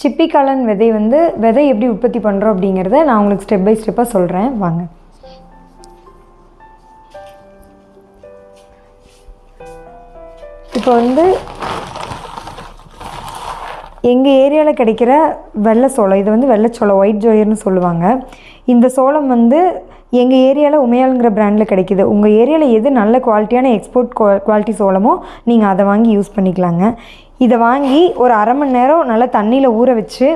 சிப்பிக்காளான் விதை வந்து விதை எப்படி உற்பத்தி பண்ணுறோம் அப்படிங்கிறத நான் உங்களுக்கு ஸ்டெப் பை ஸ்டெப்பாக சொல்கிறேன் வாங்க. இப்போ வந்து எங்கள் ஏரியாவில் கிடைக்கிற வெள்ளை சோளம் இது வந்து வெள்ளை சோளம் ஒயிட் ஜோயர்னு சொல்லுவாங்க. இந்த சோளம் வந்து எங்கள் ஏரியாவில் உமையாளுங்கிற பிராண்டில் கிடைக்கிது. உங்கள் ஏரியாவில் எது நல்ல குவாலிட்டியான எக்ஸ்போர்ட் குவாலிட்டி சோளமோ நீங்கள் அதை வாங்கி யூஸ் பண்ணிக்கலாங்க. இதை வாங்கி ஒரு அரை மணி நேரம் நல்லா தண்ணியில் ஊற வச்சு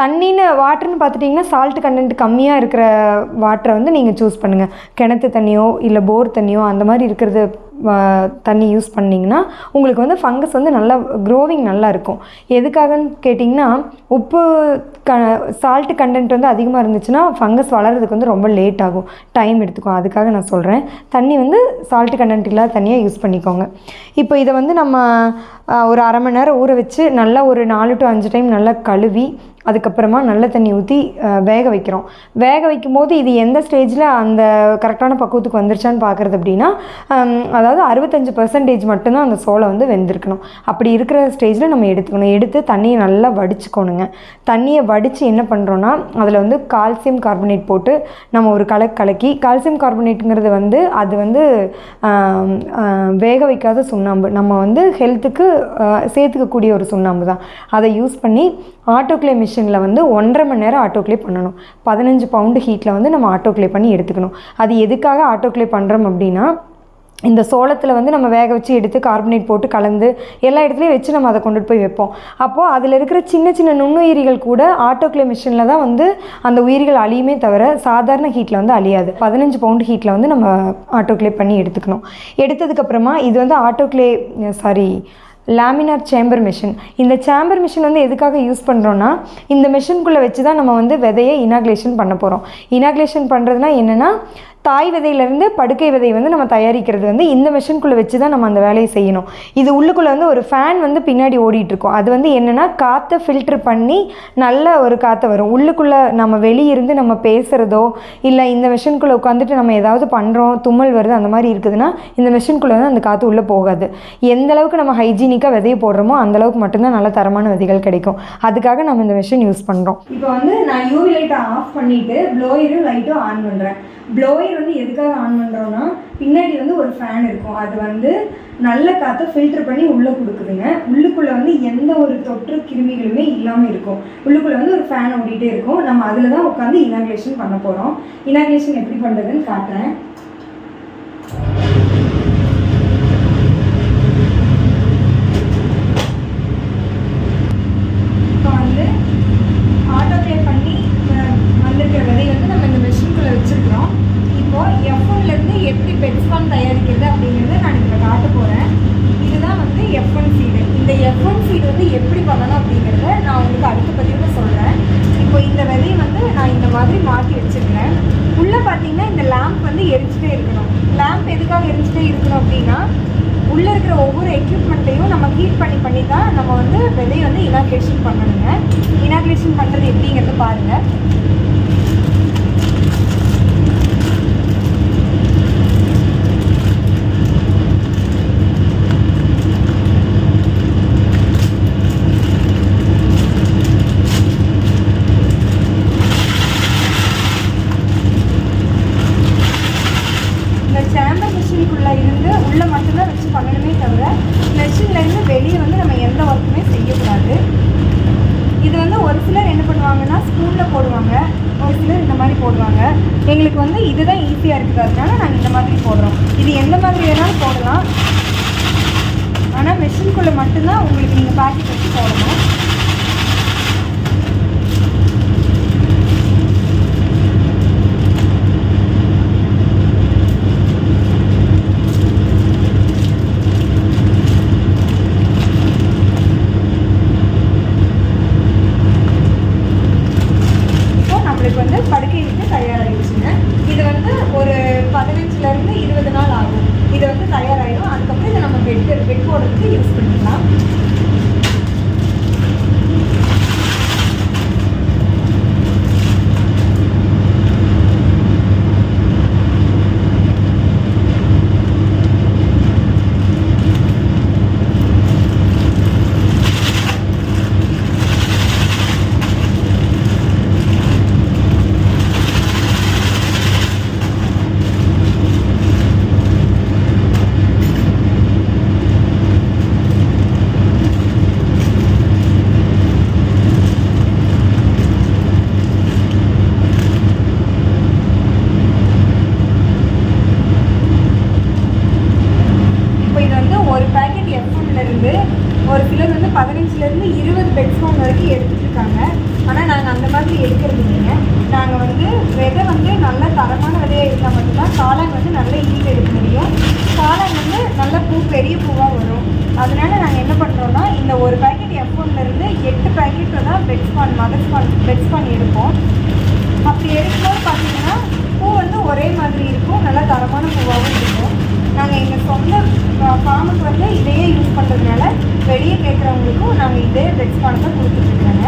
தண்ணின்னு வாட்டர்னு பார்த்துட்டிங்கன்னா சால்ட் கண்டென்ட் கம்மியாக இருக்கிற வாட்டரை வந்து நீங்கள் சூஸ் பண்ணுங்கள் கிணத்து தண்ணியோ இல்லை போர் தண்ணியோ அந்த மாதிரி இருக்கிறது தண்ணி யூஸ் பண்ணிங்கன்னா உங்களுக்கு வந்து ஃபங்கஸ் வந்து நல்லா க்ரோவிங் நல்லா இருக்கும். எதுக்காகன்னு கேட்டிங்கன்னா உப்பு க சால்ட்டு கண்டென்ட் வந்து அதிகமாக இருந்துச்சுன்னா ஃபங்கஸ் வளர்கிறதுக்கு வந்து ரொம்ப லேட் ஆகும். டைம் எடுத்துக்கும். அதுக்காக நான் சொல்கிறேன் தண்ணி வந்து சால்ட்டு கண்டென்ட் இல்லாத தண்ணியாக யூஸ் பண்ணிக்கோங்க. இப்போ இதை வந்து நம்ம ஒரு அரை மணி நேரம் ஊற வச்சு நல்லா ஒரு நாலு டு அஞ்சு டைம் நல்லா கழுவி அதுக்கப்புறமா நல்ல தண்ணி ஊற்றி வேக வைக்கிறோம். வேக வைக்கும் போது இது எந்த ஸ்டேஜில் அந்த கரெக்டான பக்குவத்துக்கு வந்துருச்சான்னு பார்க்குறது அப்படின்னா அதை அதாவது அறுபத்தஞ்சு பர்சன்டேஜ் மட்டும்தான் அந்த சோளம் வந்து வெந்திருக்கணும். அப்படி இருக்கிற ஸ்டேஜில் நம்ம எடுத்துக்கணும். எடுத்து தண்ணியை நல்லா வடிச்சுக்கணுங்க. தண்ணியை வடித்து என்ன பண்ணுறோன்னா அதில் வந்து கால்சியம் கார்பனேட் போட்டு நம்ம ஒரு கலக்கு கலக்கி கால்சியம் கார்பனேட்டுங்கிறது வந்து அது வந்து வேக வைக்காத சுண்ணாம்பு. நம்ம வந்து ஹெல்த்துக்கு சேர்த்துக்கக்கூடிய ஒரு சுண்ணாம்பு தான். அதை யூஸ் பண்ணி ஆட்டோக்ளே மிஷினில் வந்து ஒன்றரை மணி நேரம் ஆட்டோக்ளே பண்ணணும். பதினஞ்சு பவுண்டு ஹீட்டில் வந்து நம்ம ஆட்டோக்ளே பண்ணி எடுத்துக்கணும். அது எதுக்காக ஆட்டோக்ளே பண்ணுறோம் அப்படின்னா இந்த சோளத்தில் வந்து நம்ம வேக வச்சு எடுத்து கார்பனேட் போட்டு கலந்து எல்லா இடத்துலையும் வச்சு நம்ம அதை கொண்டுட்டு போய் வைப்போம். அப்போது அதில் இருக்கிற சின்ன சின்ன நுண்ணுயிரிகள் கூட ஆட்டோக்ளே மிஷினில் தான் வந்து அந்த உயிரிகள் அழியுமே தவிர சாதாரண ஹீட்டில் வந்து அழியாது. பதினஞ்சு பவுண்டு ஹீட்டில் வந்து நம்ம ஆட்டோக்ளே பண்ணி எடுத்துக்கணும். எடுத்ததுக்கப்புறமா இது வந்து autoclave sorry laminar chamber machine இந்த சேம்பர் மிஷின் வந்து எதுக்காக யூஸ் பண்ணுறோன்னா இந்த மிஷின்குள்ளே வச்சு தான் நம்ம வந்து விதையை இனாக்லேஷன் பண்ண போகிறோம் இனாக்லேஷன் பண்ணுறதுனா என்னென்னா தாய் விதையிலேருந்து படுக்கை விதை வந்து நம்ம தயாரிக்கிறது வந்து இந்த மிஷின்குள்ளே வச்சு தான் நம்ம அந்த வேலையை செய்யணும். இது உள்ளுக்குள்ளே வந்து ஒரு ஃபேன் வந்து பின்னாடி ஓடிட்டுருக்கோம். அது வந்து என்னென்னா காற்றை ஃபில்டர் பண்ணி நல்ல ஒரு காற்றை வரும். உள்ளுக்குள்ளே நம்ம வெளியிருந்து நம்ம பேசுகிறதோ இல்லை இந்த மிஷின்குள்ளே உட்காந்துட்டு நம்ம ஏதாவது பண்ணுறோம் தும்மல் வருது அந்த மாதிரி இருக்குதுன்னா இந்த மிஷின்குள்ளே வந்து அந்த காற்று உள்ளே போகாது. எந்த அளவுக்கு நம்ம ஹைஜீனிக்காக விதையை போடுறோமோ அந்தளவுக்கு மட்டும்தான் நல்ல தரமான விதைகள் கிடைக்கும். அதுக்காக நம்ம இந்த மிஷின் யூஸ் பண்ணுறோம் இப்போ வந்து நான் யூவி லைட்டை ஆஃப் பண்ணிவிட்டு ப்ளோயரும் லைட்டும் ஆன் பண்ணுறேன் ப்ளோயர் வந்து எதுக்காக ஆன் பண்ணுறோன்னா பின்னாடி வந்து ஒரு ஃபேன் இருக்கும். அது வந்து நல்ல காற்றை ஃபில்டர் பண்ணி உள்ளே கொடுக்குதுங்க. உள்ளுக்குள்ளே வந்து எந்த ஒரு தொற்று கிருமிகளுமே இல்லாமல் இருக்கும். உள்ளுக்குள்ளே வந்து ஒரு ஃபேன் ஓடிட்டே இருக்கும். நம்ம அதில் தான் உட்காந்து இனாகுலேஷன் பண்ண போகிறோம் இனாகுலேஷன் எப்படி பண்ணுறதுன்னு காட்டுறேன் இப்போ வந்து ஆட்டோ ப்ளே பண்ணி அஹ், வந்திருக்கிற விதை வந்து நம்ம இந்த மெஷின்குள்ளே வச்சுருக்கிறோம் இப்போ எஃப்ஒன்லேருந்து எப்படி பெட்ஸ்கான் தயாரிக்கிறது அப்படிங்கிறத நான் இதில் காட்ட போகிறேன் இதுதான் வந்து எஃப்என் சீடு இந்த எஃப்என் சீடு வந்து எப்படி பண்ணணும் அப்படிங்கிறத நான் உங்களுக்கு அடுத்த பதிவில் சொல்கிறேன் இப்போ இந்த விதையை வந்து நான் இந்த மாதிரி மாற்றி வச்சுருக்கிறேன். உள்ளே பார்த்தீங்கன்னா இந்த லேம்ப் வந்து எரிஞ்சிட்டே இருக்கணும். லேம்ப் எதுக்காக எரிஞ்சிட்டே இருக்கணும் அப்படின்னா உள்ளே இருக்கிற ஒவ்வொரு எக்யூப்மெண்ட்டையும் நம்ம ஹீட் பண்ணி பண்ணி தான் நம்ம வந்து விதையை வந்து இனாக்ரேஷன் பண்ணணுங்க. இனாக்ரேஷன் பண்ணுறது எப்படிங்கிறது பாருங்கள் இந்த சேம்பர் மிஷினுக்குள்ளே இருந்து உள்ளே மட்டும்தான் வச்சு பண்ணணுமே தவிர மிஷின்ல இருந்து வெளியே வந்து நம்ம எந்த ஒர்க்குமே செய்யக்கூடாது இது வந்து ஒரு சிலர் என்ன பண்ணுவாங்கன்னா ஸ்பூனில் போடுவாங்க ஒரு சிலர் இந்த மாதிரி போடுவாங்க எங்களுக்கு வந்து இதுதான் இருக்கிறதுனால அதனால நாங்கள் இந்த மாதிரி போடுறோம். இது எந்த மாதிரி வேணாலும் போடலாம். ஆனால் மிஷின்குள்ளே மட்டும்தான் உங்களுக்கு நீங்கள் பேக்கெட் வச்சு போடணும் இப்போ நம்மளுக்கு வந்து படுக்கை விட்டு தயாராகிடுச்சுங்க இது வந்து ஒரு பதினஞ்சுலேருந்து இருபது நாள் ஆகும் இது வந்து தயாராகிடும் அதுக்கப்புறம் இதை நம்ம பெட் பெட் போடுறதுக்கு யூஸ் பண்ணிக்கலாம் எஃப் வரைக்கும் எடுத்துட்டு இருக்காங்க. ஆனால் நாங்கள் அந்த மாதிரி எடுக்கிறது இல்லைங்க. நாங்கள் வந்து விதை வந்து நல்ல தரமான விதையாக இருந்தால் மட்டும்தான் காளான் வந்து நல்ல ஈடு எடுக்க முடியும். காளான் வந்து நல்ல பூ பெரிய பூவாக வரும். அதனால நாங்கள் என்ன பண்ணுறோன்னா இந்த ஒரு பேக்கெட் எஃப் இருந்து எட்டு பேக்கெட் தான் bed spawn mother spawn bed spawn எடுப்போம். அப்படி எடுக்கும்போது பார்த்தீங்கன்னா பூ வந்து ஒரே மாதிரி இருக்கும். நல்லா தரமான பூவாகவும் இருக்கும். நாங்கள் எங்கள் சொந்த ஃபார்முக்கு வந்து இதையே யூஸ் பண்ணுறதுனால வெளியே கேட்குறவங்களுக்கும் நாங்கள் இதே பெட் ஸ்பான் தான் கொடுத்துட்ருக்காங்க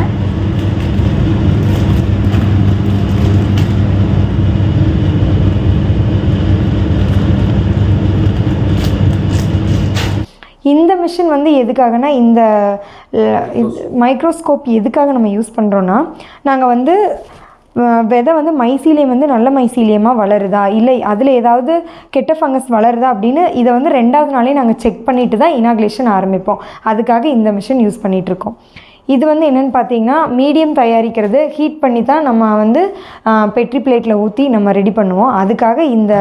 இந்த மிஷின் வந்து எதுக்காகனா இந்த மைக்ரோஸ்கோப் எதுக்காக நம்ம யூஸ் பண்ணுறோன்னா நாங்கள் வந்து விதை வந்து மைசீலியம் வந்து நல்ல மைசீலியமாக வளருதா? இல்லை அதில் ஏதாவது கெட்ட ஃபங்கஸ் வளருதா அப்படின்னு இதை வந்து ரெண்டாவது நாளே நாங்கள் செக் பண்ணிவிட்டு தான் இனாகுலேஷன் ஆரம்பிப்போம். அதுக்காக இந்த மிஷின் யூஸ் பண்ணிகிட்ருக்கோம் இது வந்து என்னென்னு பார்த்தீங்கன்னா மீடியம் தயாரிக்கிறது ஹீட் பண்ணி தான் நம்ம வந்து பெட்ரி பிளேட்டில் ஊற்றி நம்ம ரெடி பண்ணுவோம். அதுக்காக இந்த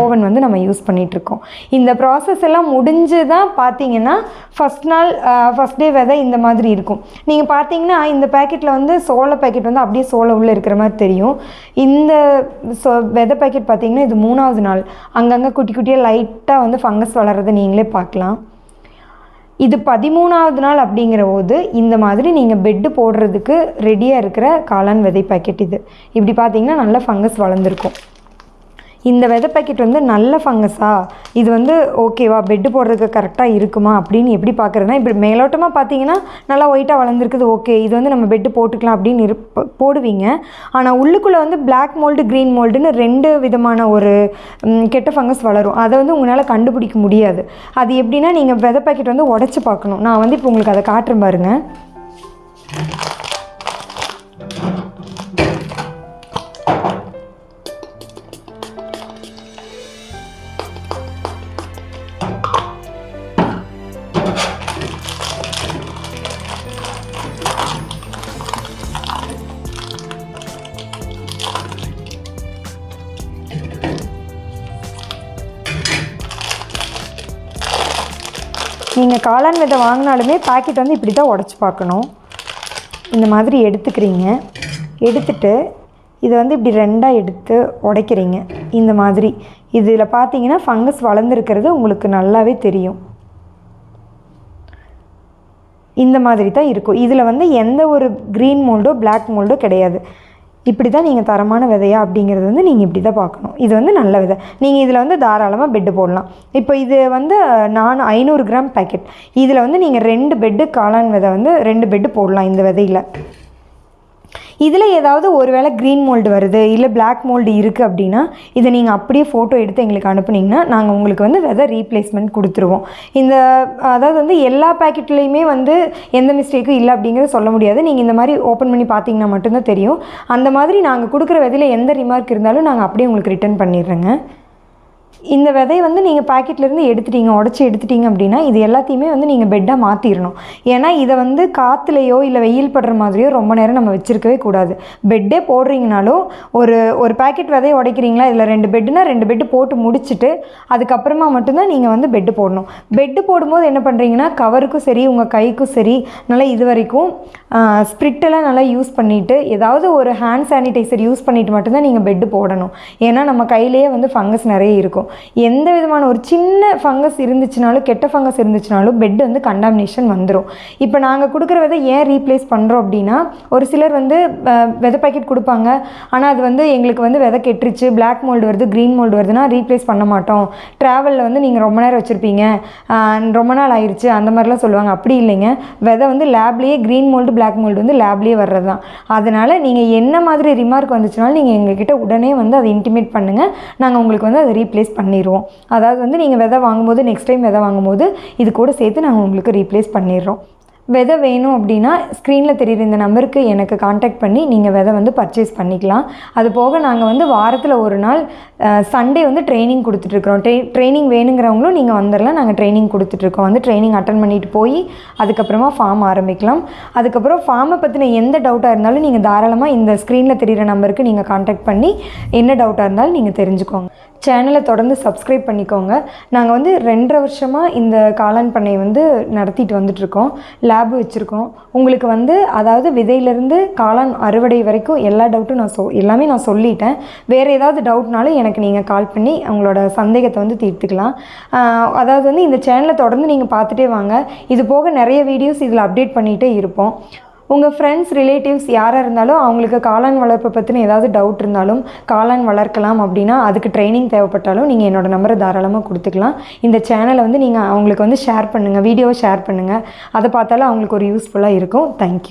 ஓவன் வந்து நம்ம யூஸ் பண்ணிகிட்ருக்கோம் இந்த ப்ராசஸ் எல்லாம் முடிஞ்சு தான் பார்த்தீங்கன்னா ஃபஸ்ட் நாள் ஃபஸ்ட் டே விதை இந்த மாதிரி இருக்கும். நீங்கள் பார்த்தீங்கன்னா இந்த பேக்கெட்டில் வந்து சோள பேக்கெட் வந்து அப்படியே சோளை உள்ளே இருக்கிற மாதிரி தெரியும். இந்த சோ விதை பேக்கெட் பார்த்தீங்கன்னா இது மூணாவது நாள். அங்கங்கே குட்டி குட்டியாக லைட்டாக வந்து ஃபங்கஸ் வளர்கிறத நீங்களே பார்க்கலாம் இது பதிமூணாவது நாள் அப்படிங்கிற போது இந்த மாதிரி நீங்கள் பெட்டு போடுறதுக்கு ரெடியாக இருக்கிற காளான் விதை பாக்கெட் இது. இப்படி பார்த்தீங்கன்னா நல்ல ஃபங்கஸ் வளர்ந்துருக்கும். இந்த விதை பாக்கெட் வந்து நல்ல ஃபங்கஸா இது வந்து ஓகேவா பெட்டு போடுறதுக்கு கரெக்டாக இருக்குமா? அப்படின்னு எப்படி பார்க்குறதுனா இப்படி மேலோட்டமாக பார்த்தீங்கன்னா நல்லா ஒயிட்டாக வளர்ந்துருக்குது ஓகே இது வந்து நம்ம பெட்டு போட்டுக்கலாம் அப்படின்னு இருப்ப போடுவீங்க. ஆனால் உள்ளுக்குள்ளே வந்து பிளாக் மோல்டு க்ரீன் மோல்டுன்னு ரெண்டு விதமான ஒரு கெட்ட ஃபங்கஸ் வளரும். அதை வந்து உங்களால் கண்டுபிடிக்க முடியாது. அது எப்படின்னா நீங்கள் விதை பாக்கெட் வந்து உடச்சி பார்க்கணும். நான் வந்து இப்போ உங்களுக்கு அதை காட்டுறேன் பாருங்க. நீங்கள் காளான் விதை வாங்கினாலுமே பாக்கெட் வந்து இப்படி தான் உடச்சி பார்க்கணும். இந்த மாதிரி எடுத்துக்கிறீங்க. எடுத்துட்டு இதை வந்து இப்படி ரெண்டாக எடுத்து உடைக்கிறீங்க. இந்த மாதிரி. இதில் பார்த்தீங்கன்னா ஃபங்கஸ் வளர்ந்துருக்கிறது உங்களுக்கு நல்லாவே தெரியும். இந்த மாதிரி தான் இருக்கும். இதில் வந்து எந்த ஒரு க்ரீன் மோல்டோ பிளாக் மோல்டோ கிடையாது. இப்படி தான் நீங்கள் தரமான விதையா அப்படிங்கிறது வந்து நீங்கள் இப்படி தான் பார்க்கணும். இது வந்து நல்ல விதை. நீங்கள் இதில் வந்து தாராளமாக பெட்டு போடலாம். இப்போ இது வந்து நான் ஐநூறு கிராம் பேக்கெட் இதில் வந்து நீங்கள் ரெண்டு பெட்டு காளான் விதை வந்து ரெண்டு பெட்டு போடலாம் இந்த விதையில். இதில் ஏதாவது ஒருவேளை க்ரீன் மோல்டு வருது இல்லை பிளாக் மோல்டு இருக்குது அப்படின்னா இதை நீங்கள் அப்படியே ஃபோட்டோ எடுத்து எங்களுக்கு அனுப்புனீங்கன்னா நாங்கள் உங்களுக்கு வந்து வெதை ரீப்ளேஸ்மெண்ட் கொடுத்துருவோம். இந்த அதாவது வந்து எல்லா பேக்கெட்லேயுமே வந்து எந்த மிஸ்டேக்கும் இல்லை அப்படிங்கிறத சொல்ல முடியாது. நீங்கள் இந்த மாதிரி ஓப்பன் பண்ணி பார்த்தீங்கன்னா மட்டும்தான் தெரியும். அந்த மாதிரி நாங்கள் கொடுக்குற விதையில் எந்த ரிமார்க் இருந்தாலும் நாங்கள் அப்படியே உங்களுக்கு ரிட்டர்ன் பண்ணிடுறோங்க. இந்த விதையை வந்து நீங்கள் பாக்கெட்லேருந்து எடுத்துட்டீங்க உடச்சி எடுத்துட்டீங்க அப்படின்னா இது எல்லாத்தையுமே வந்து நீங்கள் பெட்டாக மாற்றிடணும் ஏன்னா இதை வந்து காற்றுலையோ இல்லை வெயில் படுற மாதிரியோ ரொம்ப நேரம் நம்ம வச்சுருக்கவே கூடாது. பெட்டே போடுறீங்கனாலும் ஒரு ஒரு பாக்கெட் விதையை உடைக்கிறீங்களா இதில் ரெண்டு பெட்டுனா ரெண்டு பெட்டு போட்டு முடிச்சுட்டு அதுக்கப்புறமா மட்டும்தான் நீங்கள் வந்து பெட்டு போடணும். பெட்டு போடும்போது என்ன பண்ணுறீங்கன்னா கவருக்கும் சரி உங்கள் கைக்கும் சரி நல்லா இது வரைக்கும் ஸ்ப்ரிட்டெல்லாம் நல்லா யூஸ் பண்ணிவிட்டு ஏதாவது ஒரு ஹேண்ட் சானிடைசர் யூஸ் பண்ணிவிட்டு மட்டும்தான் நீங்கள் பெட்டு போடணும். ஏன்னா நம்ம கையிலேயே வந்து ஃபங்கஸ் நிறைய இருக்கும். எந்த விதமான ஒரு சின்ன ஃபங்கஸ் இருந்துச்சுனாலும் கெட்ட ஃபங்கஸ் இருந்துச்சுனாலும் பெட் வந்து கண்டாமினேஷன் வந்துடும் இப்போ நாங்கள் கொடுக்குற விதை ஏன் ரீப்ளேஸ் பண்ணுறோம் அப்படின்னா ஒரு சிலர் வந்து விதை பாக்கெட் கொடுப்பாங்க. ஆனால் அது வந்து எங்களுக்கு வந்து விதை கெட்டுருச்சு பிளாக் மோல்டு வருது க்ரீன் மோல்டு வருதுன்னா ரீப்ளேஸ் பண்ண மாட்டோம். ட்ராவலில் வந்து நீங்கள் ரொம்ப நேரம் வச்சுருப்பீங்க. ரொம்ப நாள் ஆயிடுச்சு அந்த மாதிரிலாம் சொல்லுவாங்க. அப்படி இல்லைங்க. விதை வந்து லேப்லேயே க்ரீன் மோல்டு பிளாக் மோல்டு வந்து லேப்லேயே வர்றது தான் அதனால் நீங்கள் என்ன மாதிரி ரிமார்க் வந்துச்சுனாலும் நீங்கள் எங்ககிட்ட உடனே வந்து அதை இன்டிமேட் பண்ணுங்கள் நாங்கள் உங்களுக்கு வந்து அதை ரீப்ளேஸ் பண்ணிடுவோம் அதாவது வந்து நீங்கள் விதை வாங்கும்போது நெக்ஸ்ட் டைம் விதை வாங்கும்போது இது கூட சேர்த்து நாங்கள் உங்களுக்கு ரீப்ளேஸ் பண்ணிடுறோம். விதை வேணும் அப்படின்னா ஸ்க்ரீனில் தெரியுற இந்த நம்பருக்கு எனக்கு காண்டாக்ட் பண்ணி நீங்கள் விதை வந்து பர்ச்சேஸ் பண்ணிக்கலாம். அது போக நாங்கள் வந்து வாரத்தில் ஒரு நாள் சண்டே வந்து ட்ரைனிங் கொடுத்துட்ருக்குறோம் ட்ரெய் ட்ரைனிங் வேணுங்கிறவங்களும் நீங்கள் வந்துடலாம். நாங்கள் ட்ரைனிங் கொடுத்துட்ருக்கோம் வந்து ட்ரைனிங் அட்டன் பண்ணிட்டு போய் அதுக்கப்புறமா ஃபார்ம் ஆரம்பிக்கலாம். அதுக்கப்புறம் ஃபார்மை பற்றின எந்த டவுட்டாக இருந்தாலும் நீங்கள் தாராளமாக இந்த ஸ்க்ரீனில் தெரிகிற நம்பருக்கு நீங்கள் காண்டாக்ட் பண்ணி என்ன டவுட்டாக இருந்தாலும் நீங்கள் தெரிஞ்சுக்கோங்க. சேனலை தொடர்ந்து சப்ஸ்கிரைப் பண்ணிக்கோங்க. நாங்கள் வந்து ரெண்டரை வருஷமாக இந்த காளான் பண்ணை வந்து நடத்திட்டு வந்துட்ருக்கோம் லேப் வச்சுருக்கோம். உங்களுக்கு வந்து அதாவது விதையிலேருந்து காளான் அறுவடை வரைக்கும் எல்லா டவுட்டும் நான் சொ எல்லாமே நான் சொல்லிட்டேன். வேறு ஏதாவது டவுட்னாலும் எனக்கு நீங்கள் கால் பண்ணி உங்களோட சந்தேகத்தை வந்து தீர்த்துக்கலாம். அதாவது வந்து இந்த சேனலை தொடர்ந்து நீங்கள் பார்த்துட்டே வாங்க. இது போக நிறைய வீடியோஸ் இதில் அப்டேட் பண்ணிகிட்டே இருப்போம். உங்கள் ஃப்ரெண்ட்ஸ் ரிலேட்டிவ்ஸ் யாராக இருந்தாலும் அவங்களுக்கு காளான் வளர்ப்பை பற்றின ஏதாவது டவுட் இருந்தாலும் காளான் வளர்க்கலாம் அப்படின்னா அதுக்கு ட்ரைனிங் தேவைப்பட்டாலும் நீங்கள் என்னோடய நம்பரை தாராளமாக கொடுத்துக்கலாம். இந்த சேனலை வந்து நீங்கள் அவங்களுக்கு வந்து ஷேர் பண்ணுங்கள் வீடியோவை ஷேர் பண்ணுங்கள் அதை பார்த்தாலும் அவங்களுக்கு ஒரு யூஸ்ஃபுல்லாக இருக்கும். தேங்க்யூ